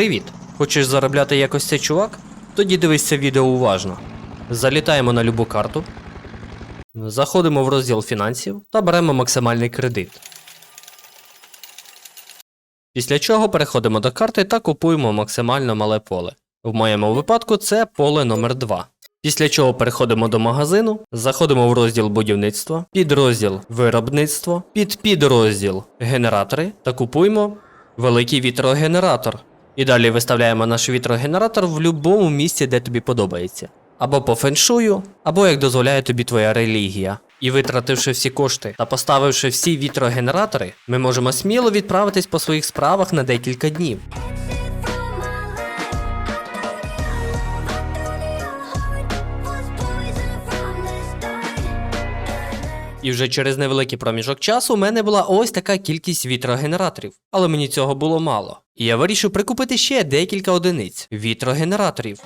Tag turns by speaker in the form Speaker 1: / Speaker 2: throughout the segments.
Speaker 1: Привіт! Хочеш заробляти якось цей чувак? Тоді дивись відео уважно. Залітаємо на любу карту, заходимо в розділ фінансів та беремо максимальний кредит. Після чого переходимо до карти та купуємо максимально мале поле. В моєму випадку це поле номер 2 Після чого переходимо до магазину, заходимо в розділ будівництва, підрозділ виробництво, під підрозділ генератори та купуємо великий вітрогенератор. І далі виставляємо наш вітрогенератор в будь-якому місці, де тобі подобається. Або по феншую, або як дозволяє тобі твоя релігія. І витративши всі кошти та поставивши всі вітрогенератори, ми можемо сміло відправитись по своїх справах на декілька днів. І вже через невеликий проміжок часу у мене була ось така кількість вітрогенераторів, але мені цього було мало. І я вирішив прикупити ще декілька одиниць вітрогенераторів.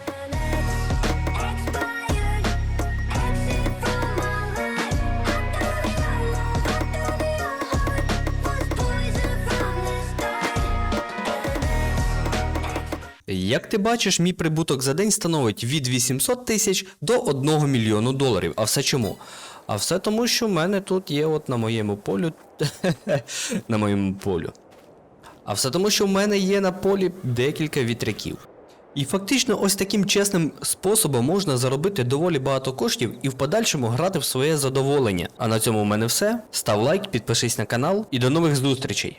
Speaker 1: Як ти бачиш, мій прибуток за день становить від 800 тисяч до 1 мільйону доларів. А все чому? А все тому, що в мене тут є от на моєму полю. на моєму полю. А все тому, що в мене є на полі декілька вітряків. І фактично ось таким чесним способом можна заробити доволі багато коштів і в подальшому грати в своє задоволення. А на цьому в мене все. Став лайк, підпишись на канал і до нових зустрічей.